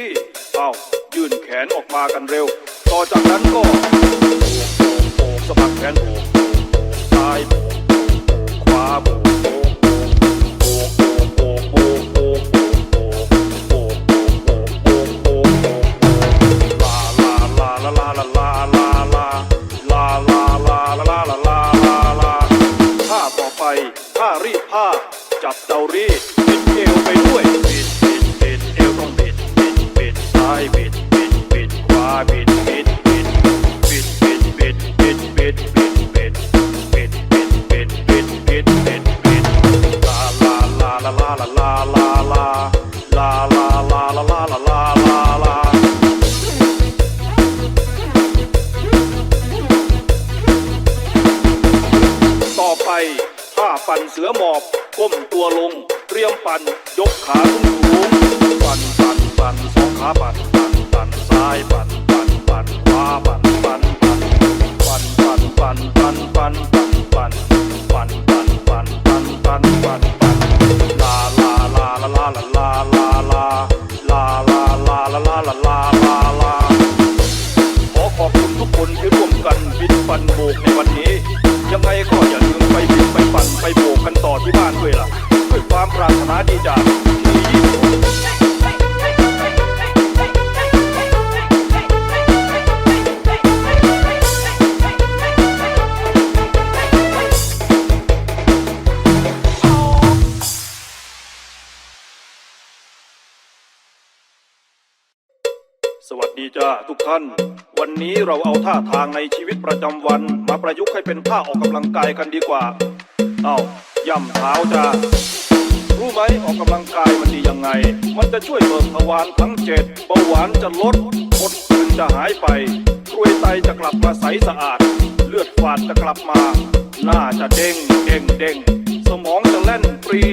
ที่ เอายื่นแขนออกมากันเร็ว ต่อจากนั้นก็โบกสะบักแขนโบกซ้ายโบกขวาโบกผ้ารีดผ้า จับเตารีดเป็นเกลไปด้วย ต่อไปท่าปั่นเสือหมอบก้มตัวลง เตรียมปั่น ยกขาสูงสูงปั่นปั่นปั่นสองขาปั่นปั่นปั่นซ้ายปั่นปั่นปั่นขวาปั่นปั่นปั่นปั่นปั่นปั่นปั่นปั่นปั่นปั่นปั่นปั่นปั่นปั่นปั่นปั่นปั่นลาลาลาลาลาลาลาลาลา ลาลาลาลาลาขอขอบคุณทุกคนที่ร่วมกันบินปันโบกในวันนี้ ยังไงก็อย่าลืมไปบินไปปั่นไปโบกกันต่อที่บ้านด้วยล่ะ ด้วยความปรารถนาดีจากที่ สวัสดีจ้าทุกท่าน วันนี้เราเอาท่าทางในชีวิตประจำวัน มาประยุกต์ให้เป็นท่าออกกำลังกายกันดีกว่า เอาย่ำเท้าจ้ารู้ไหมออกกำลังกายมันดียังไง มันจะช่วยเบิกทวารทั้งเจ็ดเบาหวานจะลดอดกลืนจะหายไปกรวยไตจะกลับมาใสสะอาด เลือดฝาดจะกลับมา หน้าจะเด้งเด้งเด้งสมองจะแล่นปรี